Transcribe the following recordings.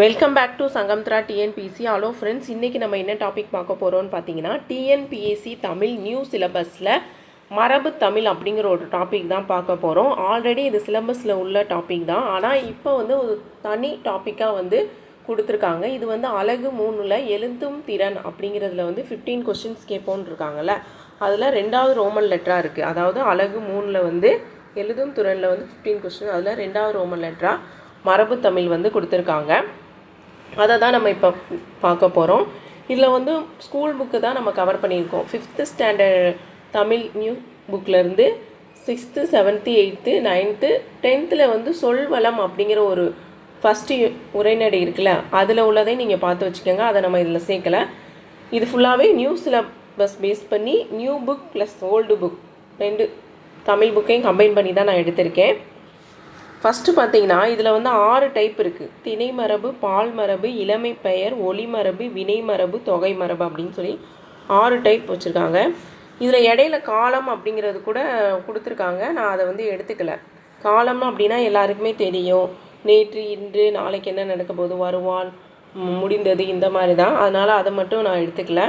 Welcome back to Sangamithra TNPSC hello friends இன்றைக்கி நம்ம என்ன டாபிக் பார்க்க போகிறோம்னு பார்த்தீங்கன்னா டிஎன்பிஎஸ்சி தமிழ் நியூ சிலபஸில் மரபு தமிழ் அப்படிங்கிற ஒரு டாபிக் தான் பார்க்க போகிறோம் ஆல்ரெடி இது சிலபஸில் உள்ள டாபிக் தான். ஆனால் இப்போ வந்து ஒரு தனி டாப்பிக்காக வந்து கொடுத்துருக்காங்க. இது வந்து அழகு மூணில் எழுத்தும் திறன் அப்படிங்கிறதுல வந்து ஃபிஃப்டீன் கொஷின்ஸ் கேட்போன்னு இருக்காங்கல்ல. அதில் ரெண்டாவது ரோமன் லெட்டராக இருக்குது அதாவது அழகு மூணில் வந்து எழுதும் திறனில் வந்து ஃபிஃப்டீன் கொஸ்டின் அதில் ரெண்டாவது ரோமன் லெட்டராக மரபு தமிழ் வந்து கொடுத்துருக்காங்க. அதை தான் நம்ம இப்போ பார்க்க போகிறோம் இதில் வந்து ஸ்கூல் புக்கு தான் நம்ம கவர் பண்ணியிருக்கோம். ஃபிஃப்த்து ஸ்டாண்டர்ட் தமிழ் நியூ புக்கிலேருந்து சிக்ஸ்த்து செவன்த்து எயித்து நைன்த்து டென்த்தில் வந்து சொல்வளம் அப்படிங்கிற ஒரு ஃபஸ்ட்டு உரைநடை இருக்குல்ல அதில் உள்ளதை நீங்கள் பார்த்து வச்சுக்கோங்க. அதை நம்ம இதில் சேர்க்கல. இது ஃபுல்லாகவே நியூ சிலபஸ் பேஸ் பண்ணி new book plus old book ரெண்டு தமிழ் புக்கையும் கம்பைன் பண்ணி தான் நான் எடுத்திருக்கேன். ஃபஸ்ட்டு பார்த்தீங்கன்னா இதில் வந்து ஆறு டைப் இருக்குது திணை மரபு பால் மரபு இளமை பெயர் ஒளி மரபு வினை மரபு தொகை மரபு அப்படின்னு சொல்லி ஆறு டைப் வச்சுருக்காங்க. இதில் இடையில காலம் அப்படிங்கிறது கூட கொடுத்துருக்காங்க. நான் அதை வந்து எடுத்துக்கல. காலம் அப்படின்னா எல்லாருக்குமே தெரியும். நேற்று இன்று நாளைக்கு என்ன நடக்க போகுது வருவான் முடிந்தது இந்த மாதிரி தான் அதனால் அதை மட்டும் நான் எடுத்துக்கல.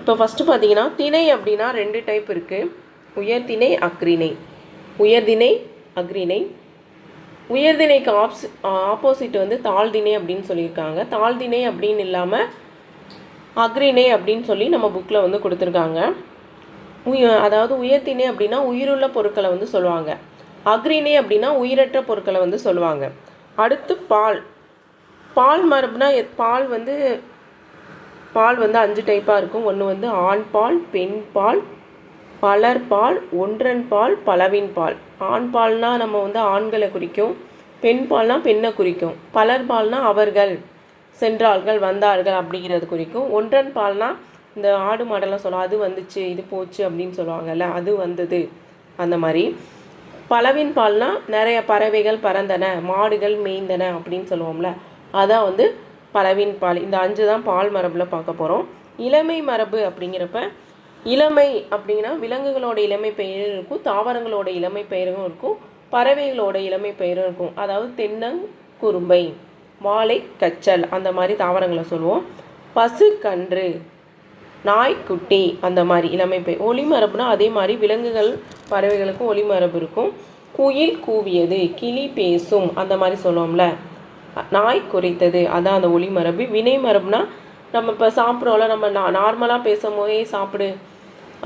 இப்போ ஃபஸ்ட்டு பார்த்தீங்கன்னா திணை அப்படின்னா ரெண்டு டைப் இருக்குது உயர்திணை அக்ரிணை. உயர்திணை அக்ரிணை. உயர்திணைக்கு ஆப்ஸ் ஆப்போசிட் வந்து தாழ்திணை அப்படின்னு சொல்லியிருக்காங்க. தாழ்திணை அப்படின்னு இல்லாமல் அக்ரிணை அப்படின்னு சொல்லி நம்ம புக்கில் வந்து கொடுத்துருக்காங்க. உய அதாவது உயர்திணை அப்படின்னா உயிருள்ள பொருட்களை வந்து சொல்லுவாங்க. அக்ரிணை அப்படின்னா உயிரற்ற பொருட்களை வந்து சொல்லுவாங்க. அடுத்து பால். பால் மரபுனா எத்- பால் வந்து பால் வந்து அஞ்சு டைப்பாக இருக்கும். ஒன்று வந்து ஆண் பால் பெண் பால் பலர்பால் பால் ஒன்றன் பால் பலவின் பால். ஆண் பால்னா நம்ம வந்து ஆண்களை குறிக்கும் பெண்பால்னால் பெண்ணை குறிக்கும். பலர்பால்னால் அவர்கள் சென்றார்கள் வந்தார்கள் அப்படிங்கிறது குறிக்கும். ஒன்றன் பால்னால் இந்த ஆடு மாடெல்லாம் சொல்லுவோம் அது வந்துச்சு இது போச்சு அப்படின்னு சொல்லுவாங்கல்ல அது வந்தது. அந்த மாதிரி. பலவின் பால்னால் நிறைய பறவைகள் பறந்தன மாடுகள் மேய்ந்தன அப்படின்னு சொல்லுவோம்ல அதான் வந்து பலவின் பால். இந்த அஞ்சு தான் பால் மரபில் பார்க்க போகிறோம் இளமை மரபு அப்படிங்கிறப்ப இளமை அப்படின்னா விலங்குகளோட இளமை பெயரும் இருக்கும் தாவரங்களோட இளமை பெயரும் இருக்கும் பறவைகளோட இளமை பெயரும் இருக்கும். அதாவது தென்னங்குரும்பை வாழை கச்சல் அந்த மாதிரி தாவரங்களை சொல்லுவோம். பசு கன்று நாய்க்குட்டி அந்த மாதிரி இளமை பெயர் ஒளிமரபுனா அதே மாதிரி விலங்குகள் பறவைகளுக்கும் ஒளிமரபு இருக்கும். குயில் கூவியது கிளி பேசும் அந்த மாதிரி சொல்லுவோம்ல. நாய் குறைத்தது அதான் அந்த ஒளிமரபு. வினை மரபுனா நம்ம இப்போ சாப்பிட்றோம்ல நம்ம நா நார்மலாக பேசும்போதே சாப்பிடு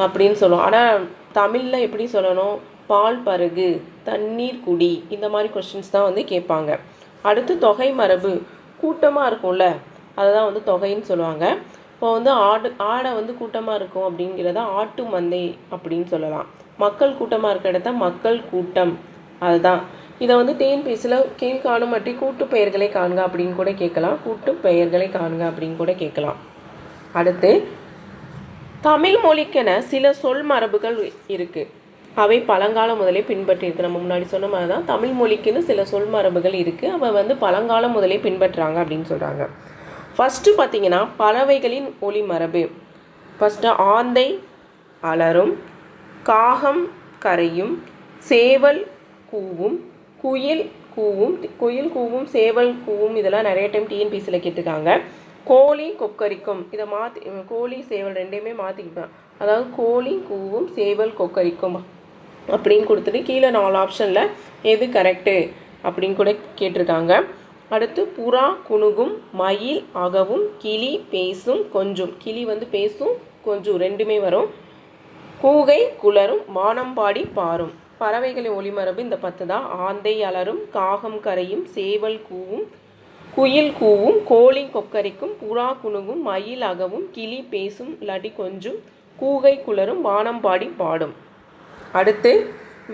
அப்படின்னு சொல்லுவோம். ஆனால் தமிழில் எப்படி சொல்லணும்? பால் பருகு தண்ணீர் குடி இந்த மாதிரி கொஸ்டின்ஸ் தான் வந்து கேட்பாங்க. அடுத்து தொகை மரபு கூட்டமாக இருக்கும்ல அதை தான் வந்து தொகைன்னு சொல்லுவாங்க. இப்போ வந்து ஆடு ஆடை வந்து கூட்டமாக இருக்கும் அப்படிங்கிறத ஆட்டு மந்தை அப்படின்னு சொல்லலாம். மக்கள் கூட்டமாக இருக்க இடத்த மக்கள் கூட்டம் அதுதான். இதை வந்து டிஎன்பிஎஸ்சியில் கீழ்காணும் மற்றி கூட்டு பெயர்களை காண்க அப்படின்னு கூட கேட்கலாம். கூட்டு பெயர்களை காண்க அப்படின்னு கூட கேட்கலாம். அடுத்து தமிழ் மொழிக்கென சில சொல் மரபுகள் இருக்குது அவை பழங்காலம் முதலே பின்பற்றியிருக்கு. நம்ம முன்னாடி சொன்ன மாதிரி தான் தமிழ் மொழிக்குன்னு சில சொல் மரபுகள் இருக்குது அவை வந்து பழங்காலம் முதலே பின்பற்றுறாங்க அப்படின்னு சொல்கிறாங்க ஃபஸ்ட்டு பார்த்தீங்கன்னா பறவைகளின் ஒளி மரபு. ஃபஸ்ட்டு ஆந்தை அலரும் காகம் கரையும் சேவல் கூவும் குயில் கூவும் குயில் கூவும் சேவல் கூவும் இதெல்லாம் நிறைய டைம் டிஎன்பிசியில் கேட்டிருக்காங்க. கோழி கொக்கரிக்கும். இதை மாற்றி கோழி சேவல் ரெண்டையுமே மாற்றிக்கிப்பேன் அதாவது கோழி கூவும் சேவல் கொக்கரிக்கும் அப்படின்னு கொடுத்துட்டு கீழே நாலு ஆப்ஷனில் எது கரெக்டு அப்படின்னு கூட கேட்டிருக்காங்க. அடுத்து புறா குணுகும் மயில் அகவும் கிளி பேசும் கொஞ்சம். கிளி வந்து பேசும் கொஞ்சம் ரெண்டுமே வரும். கூகை குளரும் வானம்பாடி பாரும். பறவைகளின் ஒளிமரபு இந்த பத்து தான் ஆந்தை அலரும் காகம் கரையும் சேவல் கூவும் குயில் கூவும் கோழி கொக்கரிக்கும் புறா குணுகும் மயில் அகவும் கிளி பேசும் இல்லாட்டி கொஞ்சும் கூகை குளரும் வானம்பாடி பாடும். அடுத்து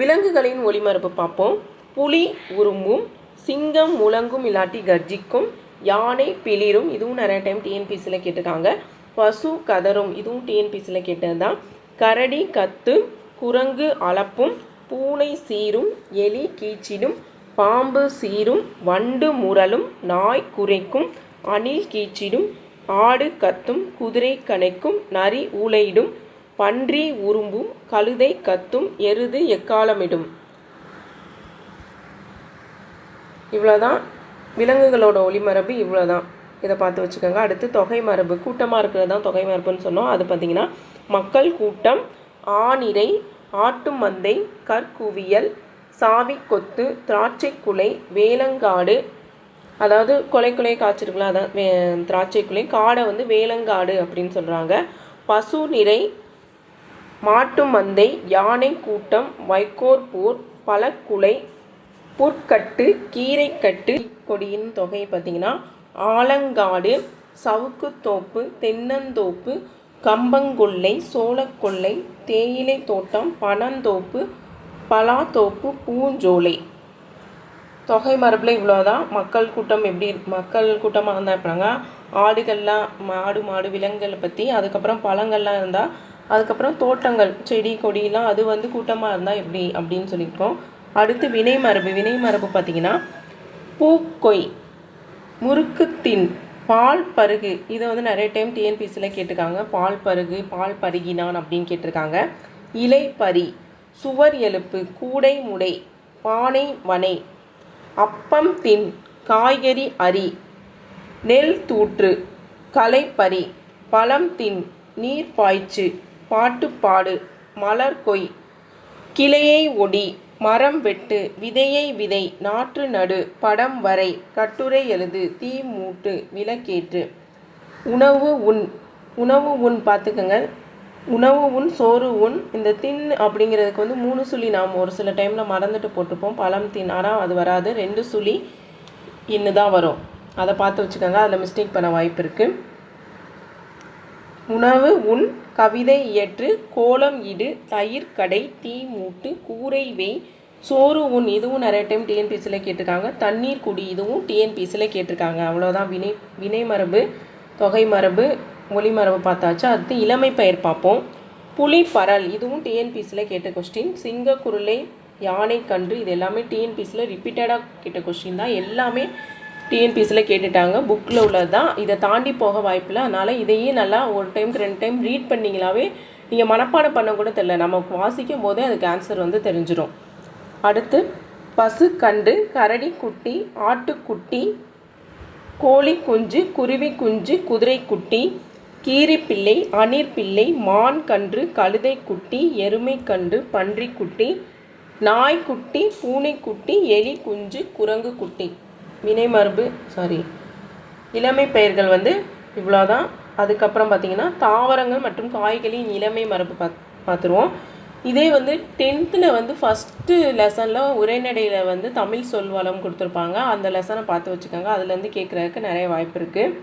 விலங்குகளின் ஒளிமரபு பார்ப்போம். புலி உருமும் சிங்கம் முழங்கும் இல்லாட்டி கர்ஜிக்கும் யானை பிளிரும் இதுவும் நிறைய டைம் டிஎன்பிசியில் கேட்டிருக்காங்க. பசு கதரும் இதுவும் டிஎன்பிசியில் கேட்டது தான் கரடி கத்து குரங்கு அளப்பும் பூனை சீரும் எலி கீச்சிடும் பாம்பு சீரும் வண்டு முரலும் நாய் குறைக்கும் அணில் கீச்சிடும் ஆடு கத்தும் குதிரை கனைக்கும் நரி ஊளையிடும் பன்றி உரும்பும் கழுதை கத்தும் எருது எக்காலமிடும். இவ்வளோதான் விலங்குகளோட ஒளிமரபு இவ்வளோ தான் இதை பார்த்து வச்சுக்கோங்க. அடுத்து தொகை மரபு. கூட்டமாக இருக்கிறது தான் தொகை மரபுன்னு சொன்னோம். அது பார்த்திங்கன்னா மக்கள் கூட்டம் ஆணிரை ஆட்டு மந்தை கற்குவியல் சாவிக்கொத்து திராட்சைக்குலை வேலங்காடு அதாவது கொலை கொலை காய்ச்சிருக்கலாம் அதான் வே காடை வந்து வேலங்காடு அப்படின்னு சொல்கிறாங்க பசு நிறை மாட்டு மந்தை யானை கூட்டம் வைக்கோர்பூர் பழக்குலை புற்கட்டு கீரைக்கட்டு கொடியின் தொகை பார்த்திங்கன்னா ஆலங்காடு சவுக்குத்தோப்பு தென்னந்தோப்பு கம்பங்கொல்லை சோளக்கொல்லை தேயிலை தோட்டம் பனந்தோப்பு பலாத்தோப்பு பூஞ்சோலை. தொகை மரபில் இவ்வளோதான் மக்கள் கூட்டம் எப்படி மக்கள் கூட்டமாக இருந்தால் இருப்பாங்க ஆடுகள்லாம் மாடு மாடு விலங்குகளை பற்றி அதுக்கப்புறம் பழங்கள்லாம் இருந்தால் அதுக்கப்புறம் தோட்டங்கள் செடி கொடியெலாம் அது வந்து கூட்டமாக இருந்தால் எப்படி? அப்படின்னு சொல்லியிருக்கோம். அடுத்து வினை மரபு. வினை மரபு பார்த்திங்கன்னா பூக்கொய் முறுக்குத்தின் பால் பருகு. இதை வந்து நிறைய டைம் டிஎன்பிசியில் கேட்டிருக்காங்க. பால் பருகு பால் பருகினான் அப்படின்னு கேட்டிருக்காங்க. இலை பறி சுவர் எழுப்பு கூடை முடை பானை வனை அப்பம் தின் காய்கறி அரி நெல் தூற்று களைப்பறி பழம் தின் நீர் பாய்ச்சு பாட்டுப்பாடு மலர் கொய் கிளையை ஒடி மரம் வெட்டு விதையை விதை நாற்று நடு படம் வரை கட்டுரை எழுது தீ மூட்டு விளக்கேற்று. உணவு உண் உணவு உண் பார்த்துக்கங்க. உணவு உண் சோறு உண் இந்த தின் அப்படிங்கிறதுக்கு வந்து மூணு சுழி நாம் ஒரு சில டைமில் மறந்துட்டு போட்டுப்போம். பழம் தின் ஆனால் அது வராது. ரெண்டு சுழி இன்னு தான் வரும். அதை பார்த்து வச்சுக்கோங்க. அதில் மிஸ்டேக் பண்ண வாய்ப்பு இருக்குது உணவு உன் கவிதை இயற்று கோலம் இடு தயிர் கடை தீ மூட்டு கூரை வெய் சோறு உன் இதுவும் நிறைய டைம் டிஎன்பிசியில் கேட்டிருக்காங்க. தண்ணீர் குடி இதுவும் டிஎன்பிசியில் கேட்டிருக்காங்க. அவ்வளோதான் வினை வினை மரபு தொகை மரபு ஒளிமரபு பார்த்தாச்சு. அடுத்து இளமை பெயர் பார்ப்போம். புலி பரல் இதுவும் டிஎன்பிசியில் கேட்ட கொஸ்டின் சிங்க குருளை யானை கன்று இது எல்லாமே டிஎன்பிசியில் ரிப்பீட்டடாக கேட்ட கொஸ்டின் தான். எல்லாமே டிஎன்பிசியில் கேட்டுட்டாங்க. புக்கில் உள்ளது தான் இதை தாண்டி போக வாய்ப்பில்லை. அதனால் இதையே நல்லா ஒரு டைம் ரெண்டு டைம் ரீட் பண்ணிங்களாவே நீங்கள் மனப்பாடம் பண்ண கூட தெரில நம்ம வாசிக்கும் போதே அதுக்கு ஆன்சர் வந்து தெரிஞ்சிடும் அடுத்து பசு கன்று கரடி குட்டி ஆட்டுக்குட்டி கோழி குஞ்சு குருவி குஞ்சு குதிரை குட்டி கீரிப்பிள்ளை அணிர்பிள்ளை மான் கன்று கழுதைக்குட்டி எருமை கன்று பன்றி குட்டி நாய்க்குட்டி பூனைக்குட்டி எலி குஞ்சு குரங்கு குட்டி வினைமரபு சாரி இளமை பெயர்கள் வந்து இவ்வளோதான். அதுக்கப்புறம் பார்த்திங்கன்னா தாவரங்கள் மற்றும் காய்களின் இளமை மரபு பாத் பார்த்துருவோம். இதே வந்து டென்த்தில் வந்து ஃபஸ்ட்டு லெசனில் உரைநடையில் வந்து தமிழ் சொல் வளம் கொடுத்துருப்பாங்க. அந்த லெசனை பார்த்து வச்சுக்கோங்க. அதுலேருந்து கேட்குறதுக்கு நிறைய வாய்ப்பு இருக்குது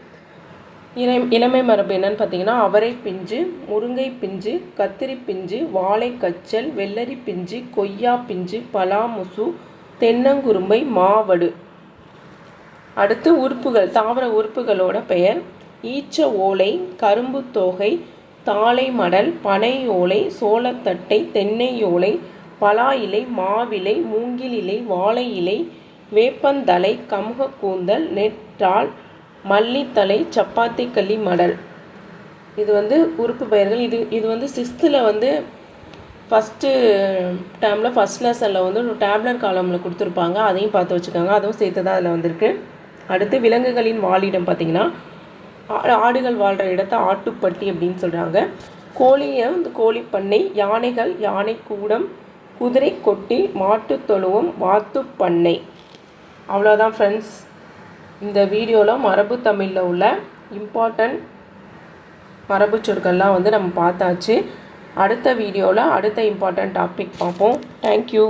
இளை இளமை மரபு என்னன்னு பார்த்தீங்கன்னா அவரை பிஞ்சு முருங்கை பிஞ்சு கத்திரி பிஞ்சு வாழை கச்சல் வெள்ளரி பிஞ்சு கொய்யா பிஞ்சு பலாமுசு தென்னங்குரும்பை மாவடு. அடுத்து உறுப்புகள் தாவர உறுப்புகளோட பெயர் ஈச்ச ஓலை கரும்பு தோகை தாளை மடல் பனை ஓலை சோளத்தட்டை தென்னை ஓலை பலா இலை மாவிலை மூங்கில் இலை வாழை இலை வேப்பந்தலை கமுக கூந்தல் நெற்றால் மல்லித்தலை சப்பாத்தி களி மடல். இது வந்து உறுப்பு பெயர்கள். இது இது வந்து சிக்ஸ்த்தில் வந்து ஃபஸ்ட்டு டேமில் ஃபஸ்ட் லெசனில் வந்து ஒரு டேப்லெட் காலமில் கொடுத்துருப்பாங்க. அதையும் பார்த்து வச்சுக்கோங்க. அதுவும் சேர்த்து தான் அதில் வந்திருக்கு. அடுத்து விலங்குகளின் வாழிடம் பார்த்திங்கன்னா ஆடுகள் வாழ்கிற இடத்த ஆட்டுப்பட்டி அப்படின்னு சொல்கிறாங்க கோழியை வந்து கோழி பண்ணை யானைகள் யானை கூடம் குதிரை கொட்டி மாட்டு தொழுவம் வாத்து பண்ணை அவ்வளோதான் ஃப்ரெண்ட்ஸ் இந்த வீடியோவில் மரபு தமிழில் உள்ள இம்பார்ட்டண்ட் மரபு சொற்கள்லாம் வந்து நம்ம பார்த்தாச்சு. அடுத்த வீடியோவில் அடுத்த இம்பார்ட்டண்ட் டாபிக் பார்ப்போம். தேங்க்யூ